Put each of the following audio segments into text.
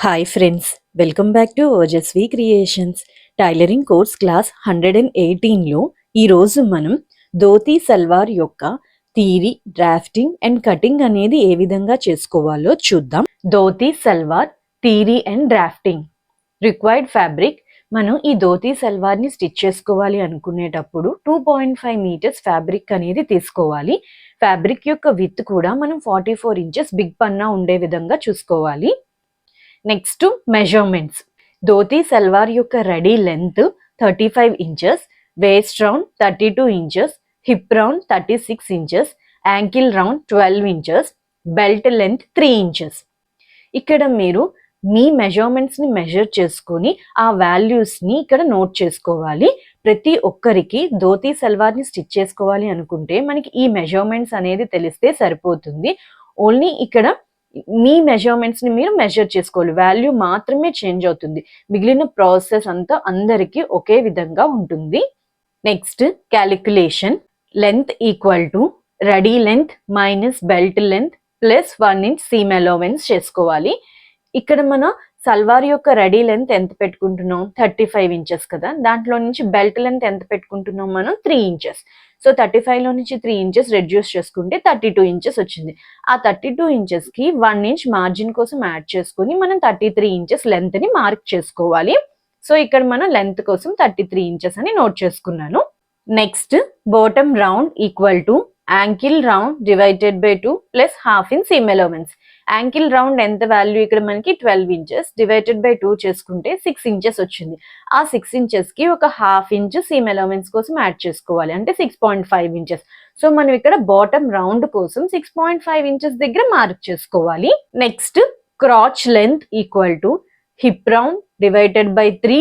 Hi friends welcome back to Ojaswi Creations tailoring course class hundred and ఎయిటీన్లో ఈరోజు మనం ధోతి సల్వార్ యొక్క థీరీ డ్రాఫ్టింగ్ అండ్ కటింగ్ అనేది ఏ విధంగా చేసుకోవాలో చూద్దాం. Dhoti salwar theory and drafting required fabric మనం ఈ ధోతి సల్వార్ని స్టిచ్ చేసుకోవాలి అనుకునేటప్పుడు two point five metres fabric అనేది తీసుకోవాలి. ఫ్యాబ్రిక్ యొక్క విత్ కూడా మనం ఫార్టీ ఫోర్ ఇంచెస్ బిగ్ పన్నా ఉండే విధంగా చూసుకోవాలి. నెక్స్ట్ మెజర్మెంట్స్ ధోతి సల్వార్ యొక్క ready length thirty five inches waist round thirty two inches hip round thirty six inches ankle round twelve inches belt length three inches ఇక్కడ మీరు మీ మెజర్మెంట్స్ని మెజర్ చేసుకొని ఆ వాల్యూస్ని ఇక్కడ నోట్ చేసుకోవాలి. ప్రతి ఒక్కరికి ధోతి సల్వార్ని స్టిచ్ చేసుకోవాలి అనుకుంటే మనకి ఈ మెజర్మెంట్స్ అనేది తెలిస్తే సరిపోతుంది. ఓన్లీ ఇక్కడ మీ మెజర్మెంట్స్ని మీరు మెజర్ చేసుకోవాలి. వాల్యూ మాత్రమే చేంజ్ అవుతుంది. మిగిలిన ప్రాసెస్ అంతా అందరికీ ఒకే విధంగా ఉంటుంది. Next calculation length equal to ready length minus belt length plus one inch seam allowance చేసుకోవాలి. ఇక్కడ మన సల్వార్ యొక్క రెడీ లెంత్ ఎంత పెట్టుకుంటున్నాం? థర్టీ ఫైవ్ ఇంచెస్ కదా. దాంట్లో నుంచి బెల్ట్ లెంత్ ఎంత పెట్టుకుంటున్నాం మనం? Three inches. సో థర్టీ ఫైవ్లో నుంచి త్రీ ఇంచెస్ రెడ్యూస్ చేసుకుంటే థర్టీ టూ ఇంచెస్ వచ్చింది. ఆ థర్టీ టూ ఇంచెస్కి వన్ ఇంచ్ మార్జిన్ కోసం యాడ్ చేసుకుని మనం థర్టీ త్రీ ఇంచెస్ లెంత్ని మార్క్ చేసుకోవాలి. సో ఇక్కడ మనం లెంత్ కోసం థర్టీ త్రీ ఇంచెస్ అని నోట్ చేసుకున్నాను. Next bottom round equal to ankle round divided by two plus half in seam allowance ankle round ఎంత వాల్యూ ఇక్కడ మనకి twelve inches divided by two చేసుకుంటే సిక్స్ ఇంచెస్ వచ్చింది. ఆ సిక్స్ ఇంచెస్కి ఒక హాఫ్ ఇంచ్ సీమ్ అలవెన్స్ కోసం యాడ్ చేసుకోవాలి. అంటే six point five inches. So మనం ఇక్కడ బాటమ్ రౌండ్ కోసం సిక్స్ పాయింట్ ఫైవ్ ఇంచెస్ దగ్గర మార్క్ చేసుకోవాలి. Next crotch length equal to hip round divided by three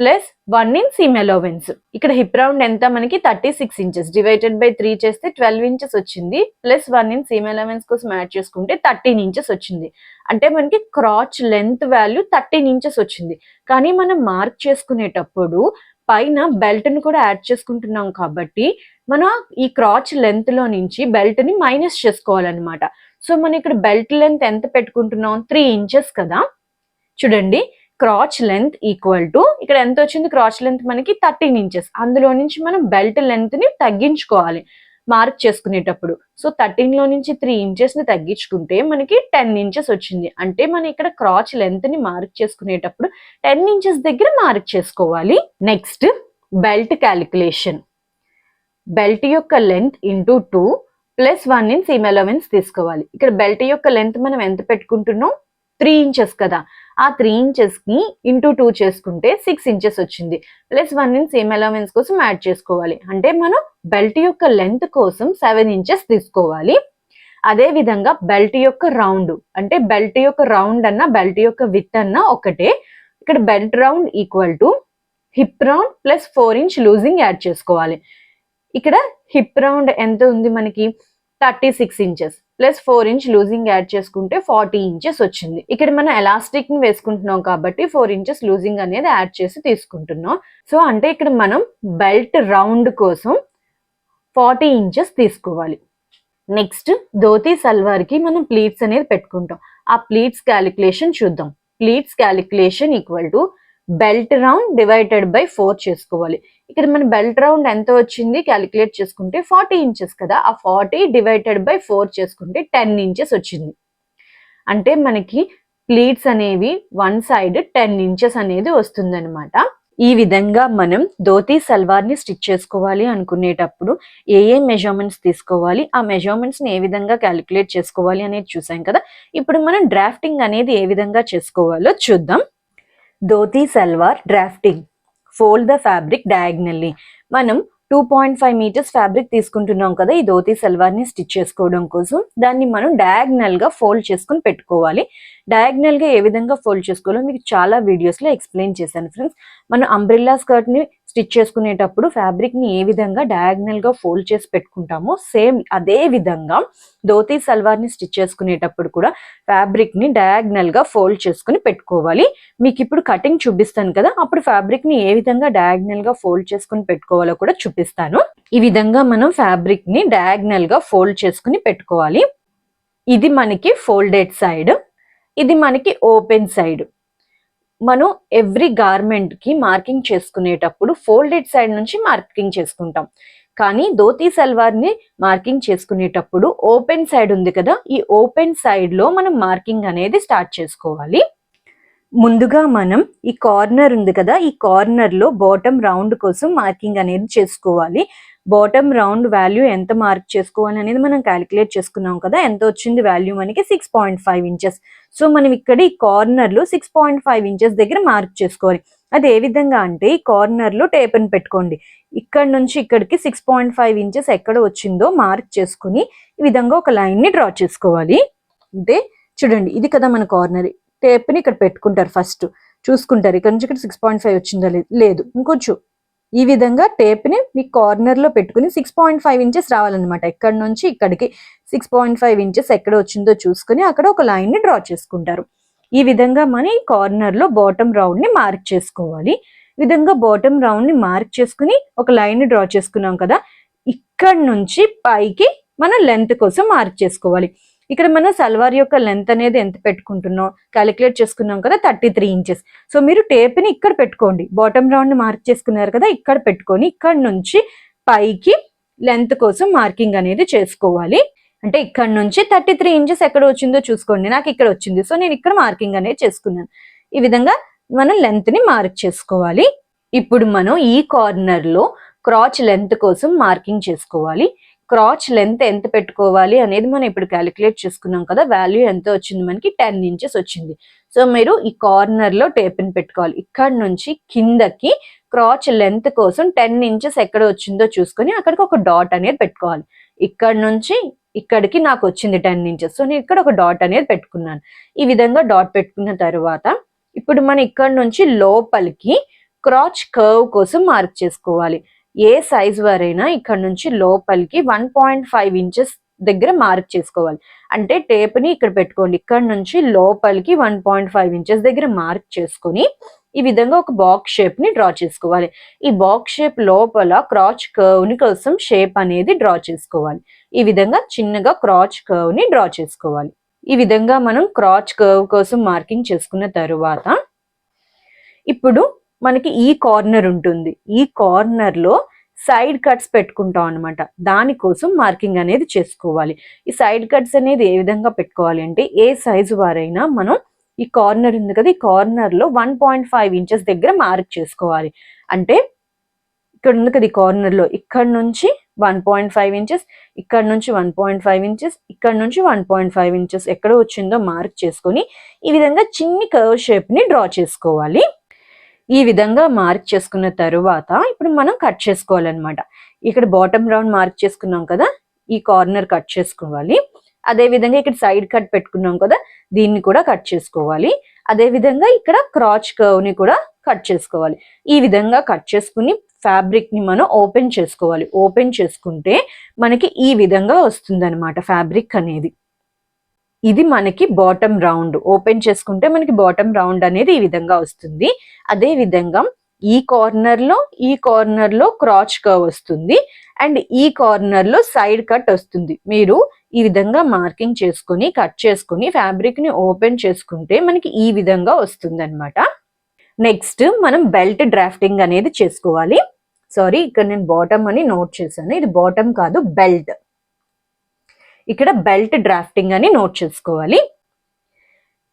plus one in seam allowance ఇక్కడ hip round ఎంత? మనకి thirty six inches divided by three చేస్తే twelve inches వచ్చింది. Plus one in seam allowance కోసం add చేసుకుంటే thirteen inches వచ్చింది. అంటే మనకి crotch length value thirteen inches వచ్చింది. కానీ మనం మార్క్ చేసుకునేటప్పుడు పైన బెల్ట్ని కూడా యాడ్ చేసుకుంటున్నాం కాబట్టి మనం ఈ క్రాచ్ లెంత్లో నుంచి బెల్ట్ని మైనస్ చేసుకోవాలన్నమాట. సో మనం ఇక్కడ బెల్ట్ లెంత్ ఎంత పెట్టుకుంటున్నాం? త్రీ ఇంచెస్ కదా. చూడండి. క్రాచ్ లెంత్ ఈక్వల్ టు ఇక్కడ ఎంత వచ్చింది? క్రాచ్ లెంత్ మనకి థర్టీన్ ఇంచెస్. అందులో నుంచి మనం బెల్ట్ లెంత్ని తగ్గించుకోవాలి మార్క్ చేసుకునేటప్పుడు. సో థర్టీన్లో నుంచి త్రీ ఇంచెస్ని తగ్గించుకుంటే మనకి టెన్ ఇంచెస్ వచ్చింది. అంటే మనం ఇక్కడ క్రాచ్ లెంత్ని మార్క్ చేసుకునేటప్పుడు టెన్ ఇంచెస్ దగ్గర మార్క్ చేసుకోవాలి. Next belt calculation. బెల్ట్ యొక్క length into two plus one in seam allowance తీసుకోవాలి. ఇక్కడ బెల్ట్ యొక్క లెంత్ మనం ఎంత పెట్టుకుంటున్నాం? త్రీ ఇంచెస్ కదా. ఆ త్రీ ఇంచెస్ని ఇంటూ టూ చేసుకుంటే సిక్స్ ఇంచెస్ వచ్చింది. Plus one in seam allowance కోసం యాడ్ చేసుకోవాలి. అంటే మనం బెల్ట్ యొక్క లెంత్ కోసం సెవెన్ ఇంచెస్ తీసుకోవాలి. అదే విధంగా బెల్ట్ యొక్క రౌండ్ అంటే బెల్ట్ యొక్క రౌండ్ అన్న బెల్ట్ యొక్క విత్ అన్న ఒకటే. ఇక్కడ belt round equal to hip round plus four inch loosing add చేసుకోవాలి. ఇక్కడ హిప్ రౌండ్ ఎంత ఉంది మనకి? Thirty six inches plus four inch loosing add చేసుకుంటే ఫార్టీ ఇంచెస్ వచ్చింది. ఇక్కడ మనం ఎలాస్టిక్ని వేసుకుంటున్నాం కాబట్టి ఫోర్ ఇంచెస్ లూజింగ్ అనేది యాడ్ చేసి తీసుకుంటున్నాం. సో అంటే ఇక్కడ మనం బెల్ట్ రౌండ్ కోసం ఫార్టీ ఇంచెస్ తీసుకోవాలి. నెక్స్ట్ ధోతి సల్వార్కి మనం ప్లీట్స్ అనేది పెట్టుకుంటాం. ఆ ప్లీట్స్ క్యాలిక్యులేషన్ చూద్దాం. Pleats calculation equal to belt round divided by four చేసుకోవాలి. ఇక్కడ మన బెల్ట్ రౌండ్ ఎంత వచ్చింది క్యాలిక్యులేట్ చేసుకుంటే ఫార్టీ ఇంచెస్ కదా ఆ ఫార్టీ డివైడెడ్ బై ఫోర్ చేసుకుంటే టెన్ ఇంచెస్ వచ్చింది. అంటే మనకి ప్లీట్స్ అనేవి వన్ సైడ్ టెన్ ఇంచెస్ అనేది వస్తుందన్నమాట. ఈ విధంగా మనం ధోతి సల్వార్ని స్టిచ్ చేసుకోవాలి అనుకునేటప్పుడు ఏ ఏ మెజర్మెంట్స్ తీసుకోవాలి ఆ మెజర్మెంట్స్ని ఏ విధంగా క్యాలిక్యులేట్ చేసుకోవాలి అనేది చూసాం కదా. ఇప్పుడు మనం డ్రాఫ్టింగ్ అనేది ఏ విధంగా చేసుకోవాలో చూద్దాం. Dhoti salwar drafting. Fold the fabric diagonally మనం two point five metres fabric తీసుకుంటున్నాం కదా ఈ ధోతి సల్వార్ని స్టిచ్ చేసుకోవడం కోసం. దాన్ని మనం డయాగ్నల్గా ఫోల్డ్ చేసుకుని పెట్టుకోవాలి. డయాగ్నల్గా ఏ విధంగా ఫోల్డ్ చేసుకోవాలో మీకు చాలా వీడియోస్లో ఎక్స్ప్లెయిన్ చేశాను ఫ్రెండ్స్ మనం అంబ్రిల్లా స్కర్ట్ని స్టిచ్ చేసుకునేటప్పుడు ఫ్యాబ్రిక్ని ఏ విధంగా డయాగ్నల్గా ఫోల్డ్ చేసి పెట్టుకుంటామో సేమ్ అదే విధంగా ధోతి సల్వార్ని స్టిచ్ చేసుకునేటప్పుడు కూడా ఫ్యాబ్రిక్ని డయాగ్నల్గా ఫోల్డ్ చేసుకుని పెట్టుకోవాలి. మీకు ఇప్పుడు కటింగ్ చూపిస్తాను కదా అప్పుడు ఫ్యాబ్రిక్ని ఏ విధంగా డయాగ్నల్గా ఫోల్డ్ చేసుకుని పెట్టుకోవాలో కూడా చూపిస్తాను. ఈ విధంగా మనం ఫ్యాబ్రిక్ని డయాగ్నల్గా ఫోల్డ్ చేసుకుని పెట్టుకోవాలి. ఇది మనకి ఫోల్డెడ్ సైడ్ ఇది మనకి ఓపెన్ సైడ్ మనం ఎవ్రీ గార్మెంట్కి మార్కింగ్ చేసుకునేటప్పుడు ఫోల్డెడ్ సైడ్ నుంచి మార్కింగ్ చేసుకుంటాం. కానీ ధోతీ సల్వార్ని మార్కింగ్ చేసుకునేటప్పుడు ఓపెన్ సైడ్ ఉంది కదా ఈ ఓపెన్ సైడ్లో మనం మార్కింగ్ అనేది స్టార్ట్ చేసుకోవాలి. ముందుగా మనం ఈ కార్నర్ ఉంది కదా ఈ కార్నర్లో బాటమ్ రౌండ్ కోసం మార్కింగ్ అనేది చేసుకోవాలి. బాటమ్ రౌండ్ వాల్యూ ఎంత మార్క్ చేసుకోవాలి అనేది మనం క్యాలిక్యులేట్ చేసుకున్నాం కదా ఎంత వచ్చింది వాల్యూ మనకి? Six point five inches so మనం ఇక్కడ ఈ కార్నర్లో సిక్స్ పాయింట్ ఫైవ్ ఇంచెస్ దగ్గర మార్క్ చేసుకోవాలి. అది ఏ విధంగా అంటే ఈ కార్నర్లో టేప్ అని పెట్టుకోండి. ఇక్కడ నుంచి ఇక్కడికి సిక్స్ పాయింట్ ఫైవ్ ఇంచెస్ ఎక్కడ వచ్చిందో మార్క్ చేసుకుని ఈ విధంగా ఒక లైన్ని డ్రా చేసుకోవాలి. అంటే చూడండి ఇది కదా మన కార్నర్. టేప్ని ఇక్కడ పెట్టుకుంటారు ఫస్ట్. చూసుకుంటారు. ఇక్కడ నుంచి ఇక్కడ సిక్స్ పాయింట్ ఫైవ్ వచ్చిందా లేదు లేదు. ఇంకొంచెం. ఈ విధంగా టేప్ని మీ కార్నర్లో పెట్టుకుని సిక్స్ పాయింట్ ఫైవ్ ఇంచెస్ రావాలన్నమాట. ఎక్కడి నుంచి ఇక్కడికి సిక్స్ పాయింట్ ఫైవ్ ఇంచెస్ ఎక్కడ వచ్చిందో చూసుకుని అక్కడ ఒక లైన్ని డ్రా చేసుకుంటారు. ఈ విధంగా మన ఈ బాటమ్ రౌండ్ని మార్క్ చేసుకోవాలి. విధంగా బాటమ్ రౌండ్ని మార్క్ చేసుకుని ఒక లైన్ డ్రా చేసుకున్నాం కదా ఇక్కడ నుంచి పైకి మన లెంత్ కోసం మార్క్ చేసుకోవాలి. ఇక్కడ మన సల్వార్ యొక్క లెంత్ అనేది ఎంత పెట్టుకుంటున్నాం? క్యాలిక్యులేట్ చేసుకున్నాం కదా థర్టీ త్రీ ఇంచెస్ సో మీరు టేప్ని ఇక్కడ పెట్టుకోండి. బాటమ్ రౌండ్ మార్క్ చేసుకున్నారు కదా ఇక్కడ పెట్టుకొని ఇక్కడ నుంచి పైకి లెంత్ కోసం మార్కింగ్ అనేది చేసుకోవాలి. అంటే ఇక్కడ నుంచి థర్టీ త్రీ ఇంచెస్ ఎక్కడ వచ్చిందో చూసుకోండి. నాకు ఇక్కడ వచ్చింది. సో నేను ఇక్కడ మార్కింగ్ అనేది చేసుకున్నాను. ఈ విధంగా మనం లెంత్ని మార్క్ చేసుకోవాలి. ఇప్పుడు మనం ఈ కార్నర్లో క్రాచ్ లెంత్ కోసం మార్కింగ్ చేసుకోవాలి. క్రాచ్ లెంత్ ఎంత పెట్టుకోవాలి అనేది మనం ఇప్పుడు క్యాలిక్యులేట్ చేసుకున్నాం కదా వాల్యూ ఎంత వచ్చింది మనకి టెన్ ఇంచెస్ వచ్చింది. సో మీరు ఈ కార్నర్లో లో పెట్టుకోవాలి. ఇక్కడ నుంచి కిందకి క్రాచ్ లెంత్ కోసం టెన్ ఇంచెస్ ఎక్కడ వచ్చిందో చూసుకొని అక్కడికి ఒక డాట్ అనేది పెట్టుకోవాలి. ఇక్కడ నుంచి ఇక్కడికి నాకు వచ్చింది టెన్ ఇంచెస్. సో నేను ఇక్కడ ఒక డాట్ అనేది పెట్టుకున్నాను. ఈ విధంగా డాట్ పెట్టుకున్న తర్వాత ఇప్పుడు మనం ఇక్కడ నుంచి లోపలికి క్రాచ్ కర్వ్ కోసం మార్క్ చేసుకోవాలి. ఏ సైజ్ వరైనా ఇక్కడ నుంచి లోపలికి వన్ పాయింట్ ఫైవ్ ఇంచెస్ దగ్గర మార్క్ చేసుకోవాలి. అంటే టేప్ని ఇక్కడ పెట్టుకోండి. ఇక్కడ నుంచి లోపలికి వన్ పాయింట్ ఫైవ్ ఇంచెస్ దగ్గర మార్క్ చేసుకొని ఈ విధంగా ఒక బాక్స్ షేప్ని డ్రా చేసుకోవాలి. ఈ బాక్స్ షేప్ లోపల క్రాచ్ కర్వ్ని కోసం షేప్ అనేది డ్రా చేసుకోవాలి. ఈ విధంగా చిన్నగా క్రాచ్ కర్వ్ని డ్రా చేసుకోవాలి. ఈ విధంగా మనం క్రాచ్ కర్వ్ కోసం మార్కింగ్ చేసుకున్న తరువాత ఇప్పుడు మనకి ఈ కార్నర్ ఉంటుంది. ఈ కార్నర్లో సైడ్ కట్స్ పెట్టుకుంటాం అనమాట దానికోసం మార్కింగ్ అనేది చేసుకోవాలి. ఈ సైడ్ కట్స్ అనేది ఏ విధంగా పెట్టుకోవాలి అంటే ఏ సైజు వారైనా మనం ఈ కార్నర్ ఉంది కదా ఈ కార్నర్లో వన్ పాయింట్ ఫైవ్ ఇంచెస్ దగ్గర మార్క్ చేసుకోవాలి. అంటే ఇక్కడ ఉంది కదా ఈ కార్నర్లో ఇక్కడ నుంచి వన్ పాయింట్ ఫైవ్ ఇంచెస్ ఇక్కడ నుంచి వన్ పాయింట్ ఫైవ్ ఇంచెస్ ఇక్కడ నుంచి వన్ పాయింట్ ఫైవ్ ఇంచెస్ ఎక్కడ వచ్చిందో మార్క్ చేసుకొని ఈ విధంగా చిన్ని కర్వ్ షేప్ని డ్రా చేసుకోవాలి. ఈ విధంగా మార్క్ చేసుకున్న తరువాత ఇప్పుడు మనం కట్ చేసుకోవాలన్నమాట. ఇక్కడ బాటమ్ రౌండ్ మార్క్ చేసుకున్నాం కదా ఈ కార్నర్ కట్ చేసుకోవాలి. అదే విధంగా ఇక్కడ సైడ్ కట్ పెట్టుకున్నాం కదా దీన్ని కూడా కట్ చేసుకోవాలి. అదే విధంగా ఇక్కడ క్రాచ్ కర్వ్ని కూడా కట్ చేసుకోవాలి. ఈ విధంగా కట్ చేసుకుని ఫ్యాబ్రిక్ని మనం ఓపెన్ చేసుకోవాలి. ఓపెన్ చేసుకుంటే మనకి ఈ విధంగా వస్తుంది అనమాట ఫ్యాబ్రిక్ అనేది. ఇది మనకి బాటమ్ రౌండ్ ఓపెన్ చేసుకుంటే మనకి బాటమ్ రౌండ్ అనేది ఈ విధంగా వస్తుంది. అదే విధంగా ఈ కార్నర్లో ఈ కార్నర్లో క్రాచ్ కర్వ్ వస్తుంది. అండ్ ఈ కార్నర్లో సైడ్ కట్ వస్తుంది. మీరు ఈ విధంగా మార్కింగ్ చేసుకుని కట్ చేసుకుని ఫ్యాబ్రిక్ని ఓపెన్ చేసుకుంటే మనకి ఈ విధంగా వస్తుంది అనమాట నెక్స్ట్ మనం బెల్ట్ డ్రాఫ్టింగ్ అనేది చేసుకోవాలి. సారీ ఇక్కడ నేను బాటమ్ అని నోట్ చేశాను. ఇది బాటమ్ కాదు బెల్ట్ ఇక్కడ బెల్ట్ డ్రాఫ్టింగ్ అని నోట్ చేసుకోవాలి.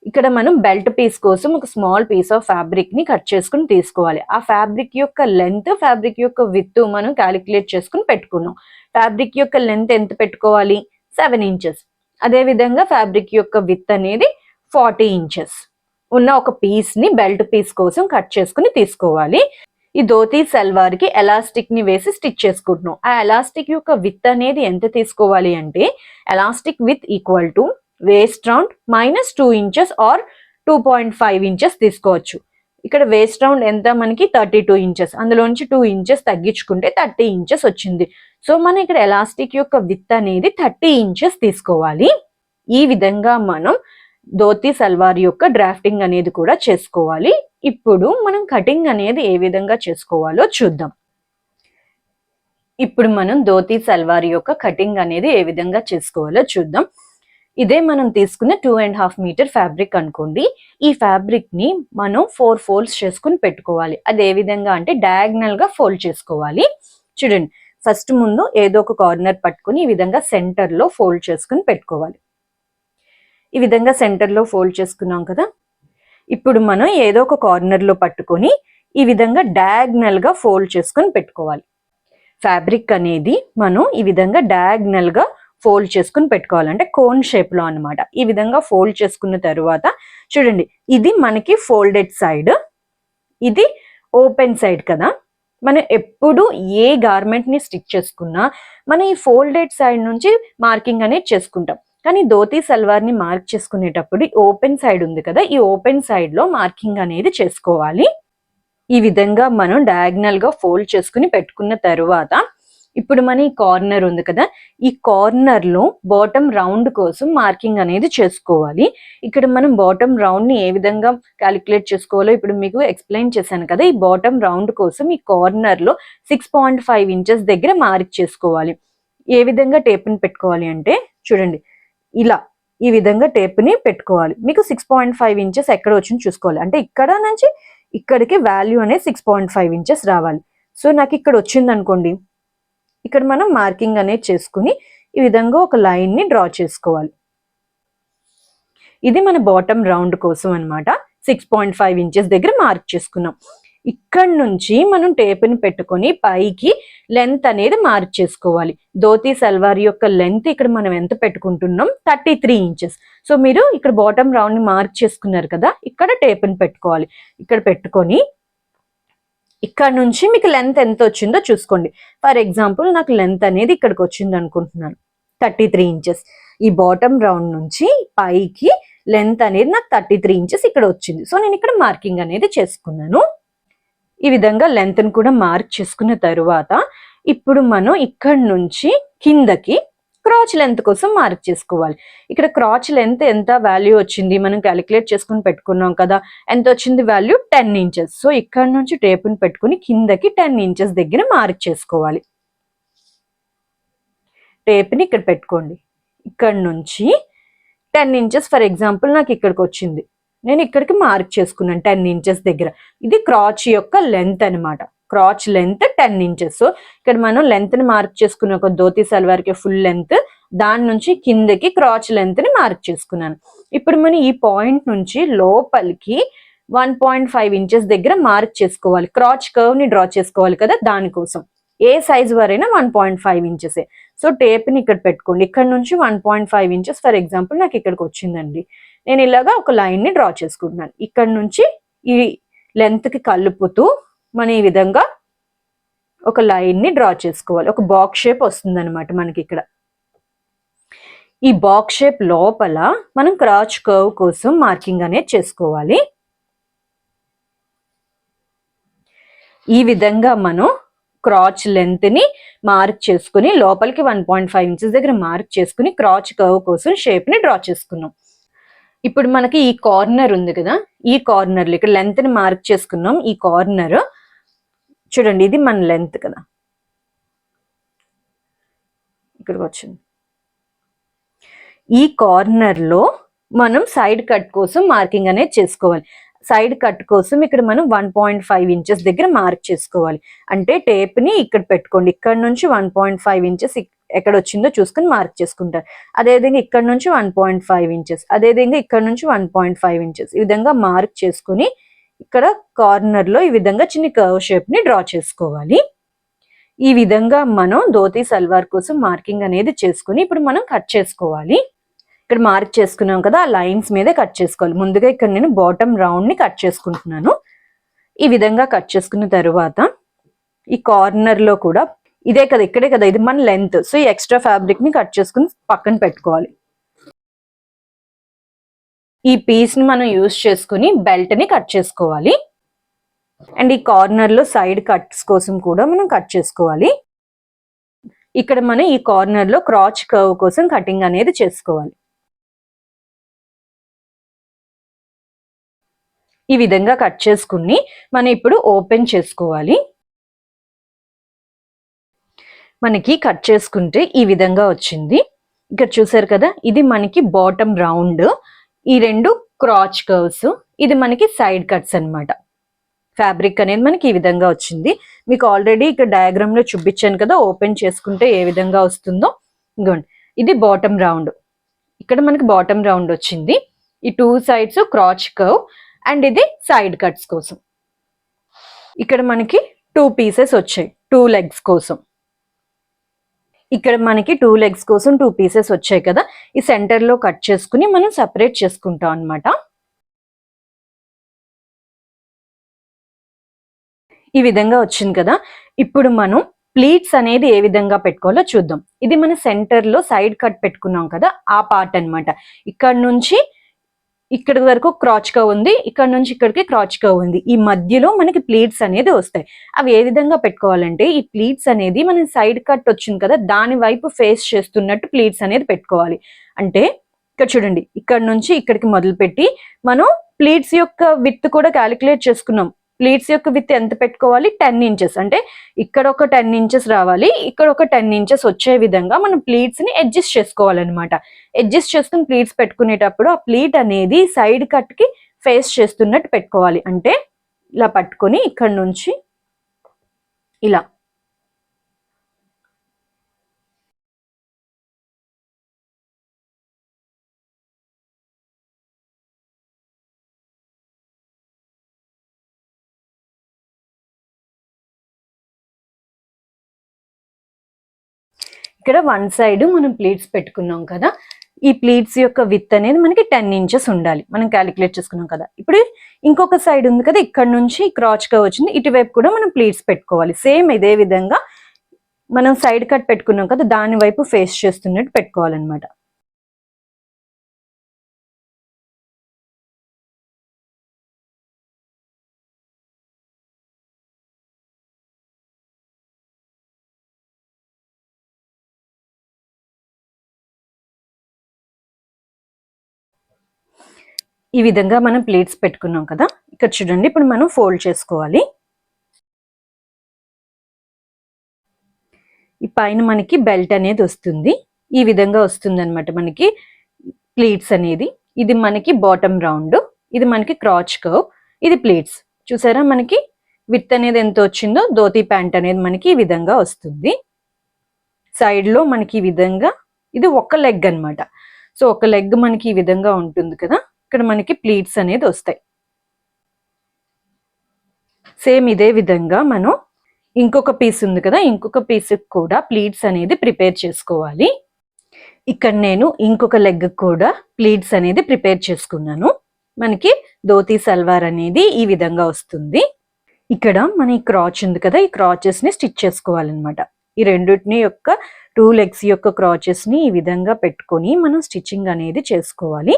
ఇక్కడ మనం బెల్ట్ పీస్ కోసం ఒక స్మాల్ పీస్ ఆఫ్ ఫ్యాబ్రిక్ని కట్ చేసుకుని తీసుకోవాలి. ఆ ఫ్యాబ్రిక్ యొక్క లెంత్ ఫ్యాబ్రిక్ యొక్క విత్ మనం క్యాలిక్యులేట్ చేసుకుని పెట్టుకున్నాం. ఫ్యాబ్రిక్ యొక్క లెంత్ ఎంత పెట్టుకోవాలి? సెవెన్ ఇంచెస్ అదే విధంగా ఫ్యాబ్రిక్ యొక్క విత్ అనేది ఫార్టీ ఇంచెస్ ఉన్న ఒక పీస్ని బెల్ట్ పీస్ కోసం కట్ చేసుకుని తీసుకోవాలి. ఈ ధోతీ సల్వార్కి ఎలాస్టిక్ని వేసి స్టిచ్ చేసుకుంటున్నాం. ఆ ఎలాస్టిక్ యొక్క విత్ అనేది ఎంత తీసుకోవాలి అంటే elastic width equal to waist round minus two inches or two point five inches తీసుకోవచ్చు. ఇక్కడ వేస్ట్ రౌండ్ ఎంత? మనకి థర్టీ టూ ఇంచెస్ అందులోంచి టూ ఇంచెస్ తగ్గించుకుంటే థర్టీ ఇంచెస్ వచ్చింది. సో మనం ఇక్కడ ఎలాస్టిక్ యొక్క విత్ అనేది థర్టీ ఇంచెస్ తీసుకోవాలి. ఈ విధంగా మనం ధోతి సల్వార్ యొక్క డ్రాఫ్టింగ్ అనేది కూడా చేసుకోవాలి. ఇప్పుడు మనం కటింగ్ అనేది ఏ విధంగా చేసుకోవాలో చూద్దాం. ఇప్పుడు మనం ధోతి సల్వార్ యొక్క కటింగ్ అనేది ఏ విధంగా చేసుకోవాలో చూద్దాం. ఇదే మనం తీసుకున్న two and half metre fabric అనుకోండి. ఈ ఫ్యాబ్రిక్ని మనం ఫోర్ ఫోల్డ్స్ చేసుకుని పెట్టుకోవాలి. అది ఏ విధంగా అంటే డయాగ్నల్గా ఫోల్డ్ చేసుకోవాలి. చూడండి ఫస్ట్ ముందు ఏదో ఒక కార్నర్ పట్టుకుని ఈ విధంగా సెంటర్లో ఫోల్డ్ చేసుకుని పెట్టుకోవాలి. ఈ విధంగా సెంటర్లో ఫోల్డ్ చేసుకున్నాం కదా? ఇప్పుడు మనం ఏదో ఒక కార్నర్లో పట్టుకొని ఈ విధంగా డయాగ్నల్గా ఫోల్డ్ చేసుకొని పెట్టుకోవాలి. ఫ్యాబ్రిక్ అనేది మనం ఈ విధంగా డయాగ్నల్గా ఫోల్డ్ చేసుకుని పెట్టుకోవాలంటే కోన్ షేప్లో అన్నమాట. ఈ విధంగా ఫోల్డ్ చేసుకున్న తర్వాత చూడండి ఇది మనకి ఫోల్డెడ్ సైడ్ ఇది ఓపెన్ సైడ్ కదా. మనం ఎప్పుడు ఏ గార్మెంట్ని స్టిచ్ చేసుకున్నా మనం ఈ ఫోల్డెడ్ సైడ్ నుంచి మార్కింగ్ అనేది చేసుకుంటాం. కానీ ధోతి సల్వార్ని మార్క్ చేసుకునేటప్పుడు ఓపెన్ సైడ్ ఉంది కదా ఈ ఓపెన్ సైడ్లో మార్కింగ్ అనేది చేసుకోవాలి. ఈ విధంగా మనం డయాగ్నల్గా ఫోల్డ్ చేసుకుని పెట్టుకున్న తరువాత ఇప్పుడు మన ఈ కార్నర్ ఉంది కదా ఈ కార్నర్లో బాటమ్ రౌండ్ కోసం మార్కింగ్ అనేది చేసుకోవాలి. ఇక్కడ మనం బాటమ్ రౌండ్ని ఏ విధంగా క్యాలిక్యులేట్ చేసుకోవాలో ఇప్పుడు మీకు ఎక్స్ప్లెయిన్ చేశాను కదా ఈ బాటమ్ రౌండ్ కోసం ఈ కార్నర్లో సిక్స్ పాయింట్ ఫైవ్ ఇంచెస్ దగ్గర మార్క్ చేసుకోవాలి. ఏ విధంగా టేప్ని పెట్టుకోవాలి అంటే చూడండి ఇలా ఈ విధంగా టేప్ని పెట్టుకోవాలి. మీకు సిక్స్ పాయింట్ ఫైవ్ ఇంచెస్ ఎక్కడ వచ్చింది చూసుకోవాలి. అంటే ఇక్కడ నుంచి ఇక్కడికి వాల్యూ అనేది సిక్స్ పాయింట్ ఫైవ్ ఇంచెస్ రావాలి. సో నాకు ఇక్కడ వచ్చింది అనుకోండి. ఇక్కడ మనం మార్కింగ్ అనేది చేసుకుని ఈ విధంగా ఒక లైన్ని డ్రా చేసుకోవాలి. ఇది మన బాటమ్ రౌండ్ కోసం అనమాట సిక్స్ పాయింట్ ఫైవ్ ఇంచెస్ దగ్గర మార్క్ చేసుకున్నాం. ఇక్కడ నుంచి మనం టేపుని పెట్టుకొని పైకి లెంత్ అనేది మార్క్ చేసుకోవాలి ధోతి సల్వార్ యొక్క లెంత్ ఇక్కడ మనం ఎంత పెట్టుకుంటున్నాం? Thirty three inches. సో మీరు ఇక్కడ బాటమ్ రౌండ్ని మార్క్ చేసుకున్నారు కదా ఇక్కడ టేపుని పెట్టుకోవాలి. ఇక్కడ పెట్టుకొని ఇక్కడ నుంచి మీకు లెంత్ ఎంత వచ్చిందో చూసుకోండి. ఫర్ ఎగ్జాంపుల్ నాకు లెంత్ అనేది ఇక్కడికి వచ్చింది అనుకుంటున్నాను. Thirty three inches. ఈ బాటమ్ రౌండ్ నుంచి పైకి లెంత్ అనేది నాకు థర్టీ త్రీ ఇంచెస్ ఇక్కడ వచ్చింది. సో నేను ఇక్కడ మార్కింగ్ అనేది చేసుకున్నాను. ఈ విధంగా లెంత్ని కూడా మార్క్ చేసుకున్న తరువాత ఇప్పుడు మనం ఇక్కడ నుంచి కిందకి క్రాచ్ లెంత్ కోసం మార్క్ చేసుకోవాలి. ఇక్కడ క్రాచ్ లెంత్ ఎంత వాల్యూ వచ్చింది? మనం క్యాలిక్యులేట్ చేసుకుని పెట్టుకున్నాం కదా. ఎంత వచ్చింది వాల్యూ టెన్ ఇంచెస్ సో ఇక్కడ నుంచి టేపుని పెట్టుకుని కిందకి టెన్ ఇంచెస్ దగ్గర మార్క్ చేసుకోవాలి. టేప్ని ఇక్కడ పెట్టుకోండి. ఇక్కడ నుంచి టెన్ ఇంచెస్ ఫర్ ఎగ్జాంపుల్ నాకు ఇక్కడికి వచ్చింది. నేను ఇక్కడికి మార్క్ చేసుకున్నాను టెన్ ఇంచెస్ దగ్గర. ఇది క్రాచ్ యొక్క లెంత్ అన్నమాట. Crotch length ten inches. ఇక్కడ మనం లెంత్ని మార్క్ చేసుకున్న ఒక ధోతి సల్వార్కి ఫుల్ లెంత్ దాని నుంచి కిందకి క్రాచ్ లెంత్ని మార్క్ చేసుకున్నాను. ఇప్పుడు మనం ఈ పాయింట్ నుంచి లోపలికి వన్ పాయింట్ ఫైవ్ ఇంచెస్ దగ్గర మార్క్ చేసుకోవాలి. క్రాచ్ కర్వ్ని డ్రా చేసుకోవాలి కదా దానికోసం. ఏ size వరైనా one point five inches. So టేప్ని ఇక్కడ పెట్టుకోండి. ఇక్కడ నుంచి one point five inches for example నాకు ఇక్కడికి వచ్చిందండి. నేను ఇలాగా ఒక లైన్ని డ్రా చేసుకుంటున్నాను. ఇక్కడ నుంచి ఈ లెంత్కి కలుపుతూ మనం ఈ విధంగా ఒక లైన్ని డ్రా చేసుకోవాలి. ఒక బాక్స్ షేప్ వస్తుంది అనమాట మనకి ఇక్కడ. ఈ బాక్స్ షేప్ లోపల మనం క్రాచ్ కర్వ్ కోసం మార్కింగ్ అనేది చేసుకోవాలి. ఈ విధంగా మనం క్రాచ్ లెంత్ని మార్క్ చేసుకుని లోపలికి వన్ పాయింట్ ఫైవ్ ఇంచెస్ దగ్గర మార్క్ చేసుకుని క్రాచ్ కర్వ్ కోసం షేప్ని డ్రా చేసుకున్నాం. ఇప్పుడు మనకి ఈ కార్నర్ ఉంది కదా ఈ కార్నర్ ఇక్కడ లెంత్ని మార్క్ చేసుకున్నాం. ఈ కార్నర్ చూడండి ఇది మన లెంత్ కదా. ఇక్కడికి వచ్చింది. ఈ కార్నర్లో మనం సైడ్ కట్ కోసం మార్కింగ్ అనేది చేసుకోవాలి. సైడ్ కట్ కోసం ఇక్కడ మనం వన్ పాయింట్ ఫైవ్ ఇంచెస్ దగ్గర మార్క్ చేసుకోవాలి. అంటే టేప్ని ఇక్కడ పెట్టుకోండి. ఇక్కడ నుంచి వన్ పాయింట్ ఫైవ్ ఇంచెస్ ఎక్కడ వచ్చిందో చూసుకుని మార్క్ చేసుకుంటారు. అదేవిధంగా ఇక్కడ నుంచి వన్ పాయింట్ ఫైవ్ ఇంచెస్ అదేవిధంగా ఇక్కడ నుంచి వన్ పాయింట్ ఫైవ్ ఇంచెస్ ఈ విధంగా మార్క్ చేసుకుని ఇక్కడ కార్నర్లో ఈ విధంగా చిన్న కర్వ్ షేప్ని డ్రా చేసుకోవాలి. ఈ విధంగా మనం ధోతి సల్వార్ కోసం మార్కింగ్ అనేది చేసుకుని ఇప్పుడు మనం కట్ చేసుకోవాలి. ఇక్కడ మార్క్ చేసుకున్నాం కదా ఆ లైన్స్ మీదే కట్ చేసుకోవాలి. ముందుగా ఇక్కడ నేను బాటమ్ రౌండ్ని కట్ చేసుకుంటున్నాను. ఈ విధంగా కట్ చేసుకున్న తర్వాత ఈ కార్నర్లో కూడా ఇదే కదా ఇక్కడే కదా ఇది మన లెంత్ సో ఈ ఎక్స్ట్రా ఫ్యాబ్రిక్ని కట్ చేసుకుని పక్కన పెట్టుకోవాలి. ఈ పీస్ని మనం యూజ్ చేసుకుని బెల్ట్ని కట్ చేసుకోవాలి. అండ్ ఈ కార్నర్లో సైడ్ కట్స్ కోసం కూడా మనం కట్ చేసుకోవాలి. ఇక్కడ మనం ఈ కార్నర్లో క్రాచ్ కర్వ్ కోసం కటింగ్ అనేది చేసుకోవాలి. ఈ విధంగా కట్ చేసుకుని మనం ఇప్పుడు ఓపెన్ చేసుకోవాలి. మనకి కట్ చేసుకుంటే ఈ విధంగా వచ్చింది. ఇక్కడ చూసారు కదా ఇది మనకి బాటమ్ రౌండ్. ఈ రెండు క్రాచ్ కర్వ్స్. ఇది మనకి సైడ్ కట్స్ అన్నమాట. ఫ్యాబ్రిక్ అనేది మనకి ఈ విధంగా వచ్చింది. మీకు ఆల్రెడీ ఇక్కడ డయాగ్రామ్లో చూపించాను కదా ఓపెన్ చేసుకుంటే ఏ విధంగా వస్తుందో. ఇదిగోండి ఇది బాటమ్ రౌండ్. ఇక్కడ మనకి బాటమ్ రౌండ్ వచ్చింది. ఈ two sides crotch curve. And ఇది సైడ్ కట్స్ కోసం. ఇక్కడ మనకి టూ పీసెస్ వచ్చాయి టూ లెగ్స్ కోసం. ఇక్కడ మనకి టూ లెగ్స్ కోసం టూ పీసెస్ వచ్చాయి కదా ఈ సెంటర్లో కట్ చేసుకుని మనం సపరేట్ చేసుకుంటాం అనమాట ఈ విధంగా వచ్చింది కదా ఇప్పుడు మనం ప్లీట్స్ అనేది ఏ విధంగా పెట్టుకోవాలో చూద్దాం. ఇది మన సెంటర్లో సైడ్ కట్ పెట్టుకున్నాం కదా ఆ పార్ట్ అనమాట ఇక్కడ నుంచి ఇక్కడి వరకు క్రాచ్ కవ్ ఉంది. ఇక్కడ నుంచి ఇక్కడికి క్రాచ్ కవ్ ఉంది. ఈ మధ్యలో మనకి ప్లీట్స్ అనేది వస్తాయి. అవి ఏ విధంగా పెట్టుకోవాలంటే ఈ ప్లీట్స్ అనేది మనం సైడ్ కట్ వచ్చింది కదా దాని వైపు ఫేస్ చేస్తున్నట్టు ప్లీట్స్ అనేది పెట్టుకోవాలి. అంటే ఇక్కడ చూడండి. ఇక్కడ నుంచి ఇక్కడికి మొదలుపెట్టి మనం ప్లీట్స్ యొక్క విత్ కూడా క్యాలిక్యులేట్ చేసుకున్నాం. ప్లీట్స్ యొక్క విత్ ఎంత పెట్టుకోవాలి? Ten inches. అంటే ఇక్కడ ఒక టెన్ ఇంచెస్ రావాలి. ఇక్కడ ఒక టెన్ ఇంచెస్ వచ్చే విధంగా మనం ప్లీట్స్ని అడ్జస్ట్ చేసుకోవాలన్నమాట. అడ్జస్ట్ చేసుకుని ప్లీట్స్ పెట్టుకునేటప్పుడు ఆ ప్లీట్ అనేది సైడ్ కట్కి ఫేస్ చేస్తున్నట్టు పెట్టుకోవాలి. అంటే ఇలా పట్టుకొని ఇక్కడ నుంచి ఇలా. ఇక్కడ వన్ సైడ్ మనం ప్లీట్స్ పెట్టుకున్నాం కదా. ఈ ప్లీట్స్ యొక్క విత్ అనేది మనకి టెన్ ఇంచెస్ ఉండాలి. మనం క్యాలిక్యులేట్ చేసుకున్నాం కదా. ఇప్పుడు ఇంకొక సైడ్ ఉంది కదా ఇక్కడ నుంచి క్రాచ్గా వచ్చింది. ఇటువైపు కూడా మనం ప్లీట్స్ పెట్టుకోవాలి. సేమ్ ఇదే విధంగా మనం సైడ్ కట్ పెట్టుకున్నాం కదా దాని వైపు ఫేస్ చేస్తున్నట్టు పెట్టుకోవాలన్నమాట. ఈ విధంగా మనం ప్లేట్స్ పెట్టుకున్నాం కదా? ఇక్కడ చూడండి ఇప్పుడు మనం ఫోల్డ్ చేసుకోవాలి. ఈ పైన మనకి బెల్ట్ అనేది వస్తుంది. ఈ విధంగా వస్తుంది అనమాట మనకి ప్లేట్స్ అనేది. ఇది మనకి బాటమ్ రౌండ్ ఇది మనకి క్రాచ్ కర్వ్ ఇది ప్లేట్స్. చూసారా మనకి? విత్ అనేది ఎంత వచ్చిందో ధోతి ప్యాంట్ అనేది మనకి ఈ విధంగా వస్తుంది. సైడ్లో మనకి ఈ విధంగా ఇది ఒక లెగ్ అన్నమాట. సో ఒక లెగ్ మనకి ఈ విధంగా ఉంటుంది కదా? ఇక్కడ మనకి ప్లీట్స్ అనేది వస్తాయి. సేమ్ ఇదే విధంగా మనం ఇంకొక పీస్ ఉంది కదా ఇంకొక పీస్ కూడా ప్లీట్స్ అనేది ప్రిపేర్ చేసుకోవాలి. ఇక్కడ నేను ఇంకొక లెగ్ కూడా ప్లీట్స్ అనేది ప్రిపేర్ చేసుకున్నాను. మనకి ధోతి సల్వార్ అనేది ఈ విధంగా వస్తుంది. ఇక్కడ మన ఈ క్రాచ్ ఉంది కదా ఈ క్రాచెస్ని స్టిచ్ చేసుకోవాలన్నమాట. ఈ రెండింటిని యొక్క టూ లెగ్స్ యొక్క క్రాచెస్ని ఈ విధంగా పెట్టుకొని మనం స్టిచ్చింగ్ అనేది చేసుకోవాలి.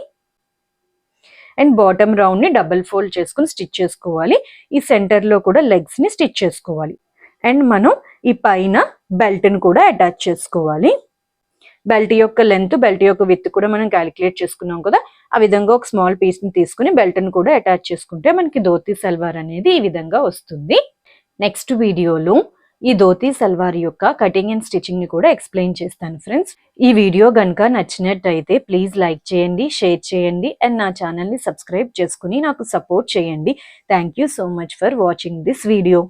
అండ్ బాటమ్ రౌండ్ని డబుల్ ఫోల్డ్ చేసుకుని స్టిచ్ చేసుకోవాలి. ఈ సెంటర్లో కూడా లెగ్స్ని స్టిచ్ చేసుకోవాలి. అండ్ మనం ఈ పైన బెల్ట్ని కూడా అటాచ్ చేసుకోవాలి. బెల్ట్ యొక్క లెంత్ బెల్ట్ యొక్క విత్ కూడా మనం క్యాలిక్యులేట్ చేసుకున్నాం కదా? ఆ విధంగా ఒక స్మాల్ పీస్ని తీసుకుని బెల్ట్ని కూడా అటాచ్ చేసుకుంటే మనకి ధోతి సల్వార్ అనేది ఈ విధంగా వస్తుంది. నెక్స్ట్ వీడియోలో ఈ ధోతి సల్వార్ యొక్క కటింగ్ అండ్ స్టిచ్చింగ్ని కూడా ఎక్స్ప్లెయిన్ చేస్తాను ఫ్రెండ్స్. ఈ వీడియో కనుక నచ్చినట్టయితే ప్లీజ్ లైక్ చేయండి షేర్ చేయండి అండ్ నా ఛానల్ని సబ్స్క్రైబ్ చేసుకుని నాకు సపోర్ట్ చేయండి. Thank you so much for watching this video.